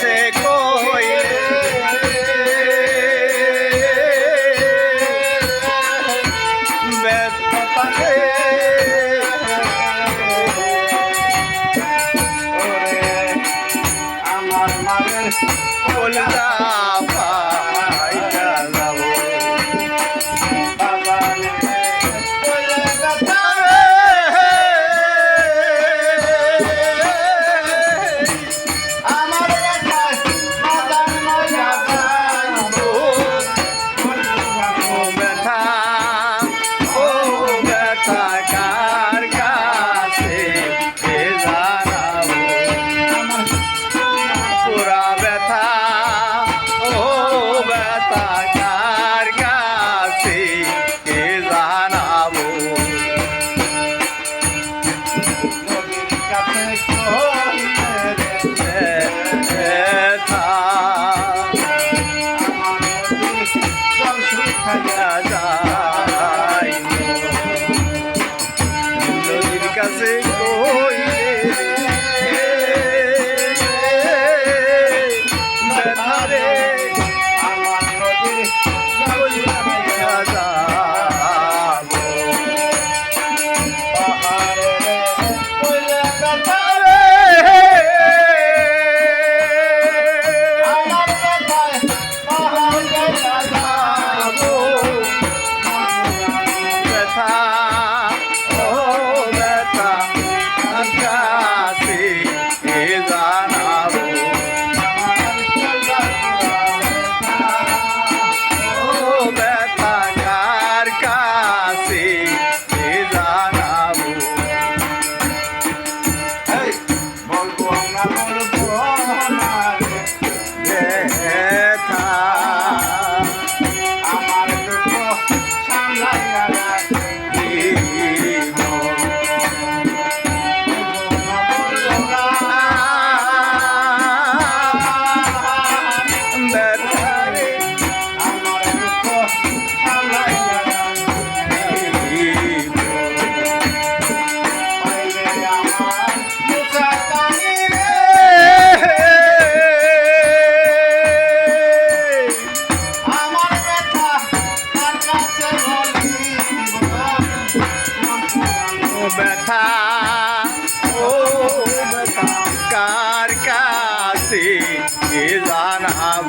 গেছে কই? আমার মায়ের বলরা ভাই কাছে কই সে কে জানাব?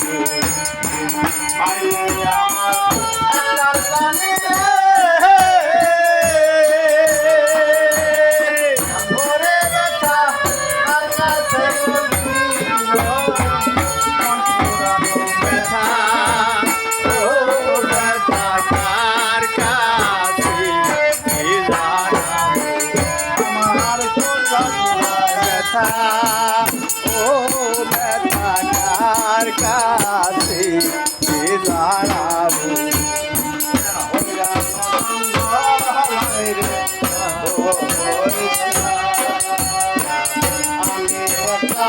ব্যথা। ও ব্যথা কার কাছে দাঁড়াবো? আমি কথা